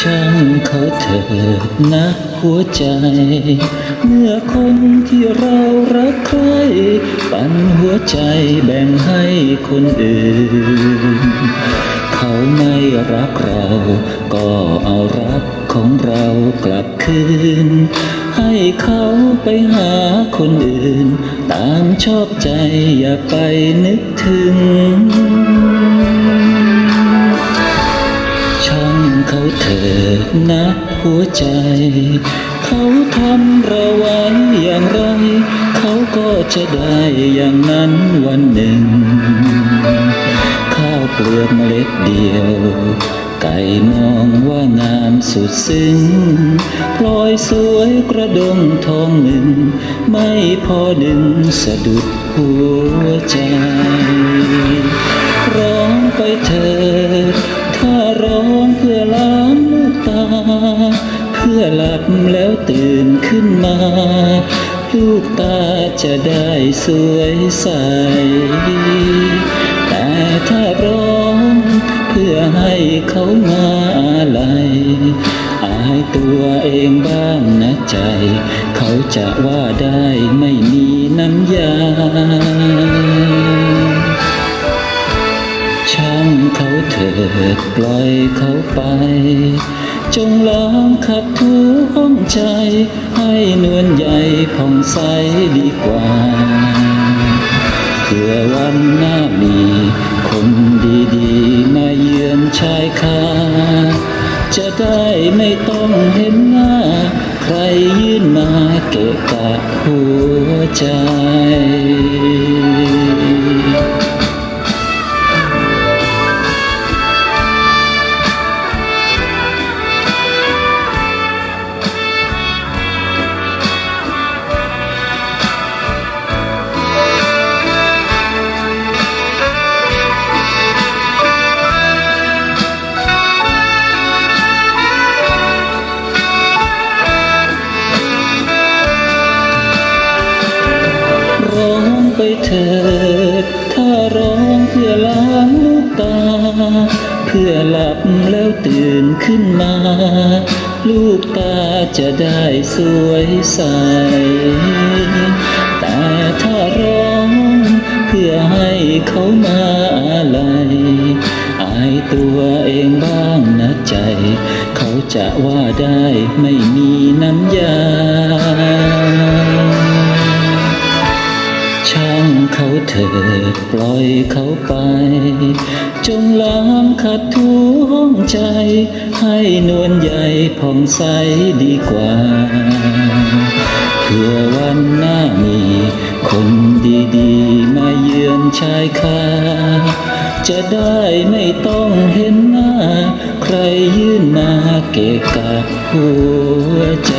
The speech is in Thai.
ช่างเขาเถิดนะหัวใจ เมื่อคนที่เรารักใคร ปันหัวใจแบ่งให้คนอื่น เขาไม่รักเรา ก็เอารักของเรากลับคืน ให้เขาไปหาคนอื่น ตามชอบใจอย่าไปนึกถึง เขาเถิดนะหัวใจ เขาทำเราไว้อย่างไร เขาก็จะได้อย่างนั้นวันหนึ่ง ข้าวเปลือกเมล็ดเดียว ไก่มองว่างามสุดซึ้งพลอยสวยกระดงทองหนึ่ง ไม่พอหนึ่งสะดุดหัวใจ ลับแล้วตื่นขึ้นมา ลูกตาจะได้สวยใส แต่ถ้าร้องเพื่อให้เขามาอะไรอายตัวเองบ้างนะใจ เขาจะว่าได้ไม่มีน้ำยาางเขาเถิดปล่อยเขาไป จงล้างขัดทูห้องใจ ให้นวลใหญ่ผ่องใสดีกว่าเพื่อวันหน้ามีคนดีๆ มาเยือนชายคาจะได้ไม่ต้องเห็นหน้า ใครยื่นมาเกะกะหัวใจ ไปเถิด ถ้าร้องเพื่อล้างลูกตา เพื่อหลับแล้วตื่นขึ้นมา ลูกตาจะได้สวยใส แต่ถ้าร้องเพื่อให้เขามาอะไรอายตัวเองบ้างนะใจ เขาจะว่าได้ไม่มีน้ำยา ถิดปล่อยเขาไป จงล้างขัดทูห้องใจ ให้นวลใหญ่ผ่องใสดีกว่าเพื่อวันหน้ามีคนดีๆ มาเยือนชายคาจะได้ไม่ต้องเห็นหน้า ใครยื่นมาเกะกะหัวใจ